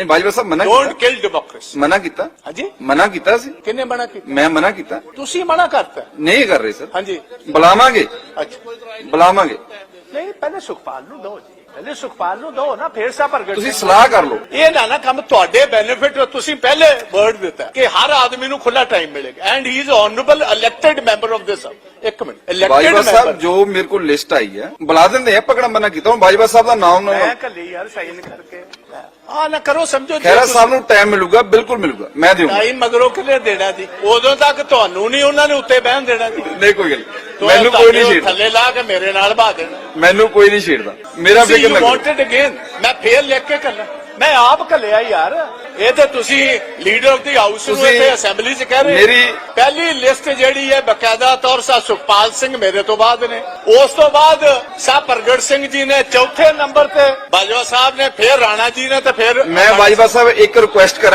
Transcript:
ਨਹੀਂ ਬਾਜਵਾ ਸਾਹਿਬ ਮਨਾ ਡੋਂਟ ਕੀਤਾ। ਕਿਲ ਡੈਮੋਕ੍ਰੇਸੀ ਮਨਾ ਕੀਤਾ? ਹਾਂਜੀ। ਮਨਾ ਕੀਤਾ ਸੀ? ਕਿੰਨੇ ਮਨਾ ਕੀਤਾ? ਮੈਂ ਮਨਾ ਕੀਤਾ। ਤੁਸੀਂ ਮਨਾ ਕਰਤਾ। ਨਹੀਂ ਕਰ ਰਹੇ ਸਰ। ਹਾਂਜੀ। ਬੁਲਾਵਾਂਗੇ। ਅੱਛਾ। ਬੁਲਾਵਾਂਗੇ। ਨਹੀਂ ਪਹਿਲੇ ਸੁਖਪਾਲ ਨੂੰ ਦੋ ਜੀ। ਪਹਿਲੇ ਸੁਖਪਾਲ ਨੂੰ ਦੋ ਨਾ ਫੇਰ ਸਾ ਪ੍ਰਗਟ ਤੁਸੀਂ ਸਲਾਹ ਕਰ ਲਓ। ਇਹ ਨਾ ਨਾ ਕੰਮ ਤੁਹਾਡੇ ਬੈਨੀਫਿਟ ਤੁਸੀਂ ਪਹਿਲੇ ਵਰਡ ਦਿੱਤਾ ਕਿ ਹਰ ਆਦਮੀ ਨੂੰ ਖੁੱਲਾ ਟਾਈਮ ਮਿਲੇਗਾ। And he is honourable elected member of this ਇੱਕ ਮਿੰਟ ਇਲੈਕਟਡ ਬਾਜਵਾ ਸਾਹਿਬ ਮੈਂਬਰ ਜੋ ਮੇਰੇ ਕੋਲ ਲਿਸਟ ਆਈ ਹੈ ਬੁਲਾ ਦਿੰਦੇ ਆ ਪਕੜਾ ਮਨਾ ਕੀਤਾ ਹੁਣ ਬਾਜਵਾ ਸਾਹਿਬ ਦਾ ਨਾਮ ਨਾ ਮੈਂ ਕੱਲੀ ਯਾਰ ਸਾਈਨ ਕਰਕੇ। ਆ ਨਾ ਕਰੋ ਸਮਝੋ ਜੇ ਖੈਰਾ ਸਾਹਿਬ ਨੂੰ ਟਾਈਮ ਮਿਲੂਗਾ ਬਿਲਕੁਲ ਮਿਲੂਗਾ ਮੈਂ ਦੇਵਾਂਗਾ ਟਾਈਮ ਮਗਰੋਂ ਕਿਲੇ ਦੇਣਾ ਜੀ? ਉਦੋਂ ਤੱਕ ਤੁਹਾਨੂੰ ਨਹੀਂ ਉਹਨਾਂ ਨੇ ਉੱਤੇ ਬਹਿਣ ਦੇਣਾ ਜੀ। ਨਹੀਂ ਕੋਈ ਗੱਲ ਮੈਨੂੰ ਕੋਈ ਨਹੀਂ ਛੇੜਦਾ। ਥੱਲੇ ਲਾ ਕੇ ਮੇਰੇ ਨਾਲ ਬਾ ਦੇਣਾ। ਮੈਨੂੰ ਕੋਈ ਨਹੀਂ ਛੇੜਦਾ। ਮੇਰਾ ਫਿਕਰ ਨਾ wanted again ਮੈਂ ਫੇਰ ਲਿਖ ਕੇ ਕੱਲਾ ਮੈਂ ਆਪ ਕੱਲਿਆ ਯਾਰ। ਇਹ ਤੇ ਤੁਸੀਂ ਲੀਡਰ ਆਫ ਦੀ ਹਾਊਸ ਨੂੰ ਇੱਥੇ ਅਸੈਂਬਲੀ 'ਚ ਕਹਿ ਰਹੇ ਮੇਰੀ- ਪਹਿਲੀ ਲਿਸਟ ਜਿਹੜੀ ਹੈ ਬਕਾਇਦਾ ਤੌਰ ਸਾ ਸੁਖਪਾਲ ਸਿੰਘ ਮੇਰੇ ਤੋਂ ਬਾਅਦ ਨੇ। ਉਸ ਤੋਂ ਬਾਅਦ ਸਾਹ ਪ੍ਰਗਟ ਸਿੰਘ ਜੀ ਨੇ ਚੌਥੇ ਨੰਬਰ ਤੇ ਬਾਜਵਾ ਸਾਹਿਬ ਨੇ ਫੇਰ ਰਾਣਾ ਜੀ ਨੇ ਤੇ ਫੇਰ ਮੈਂ ਬਾਜਵਾ ਸਾਹਿਬ ਇੱਕ ਰਿਕੁਐਸਟ ਕਰਾਂ।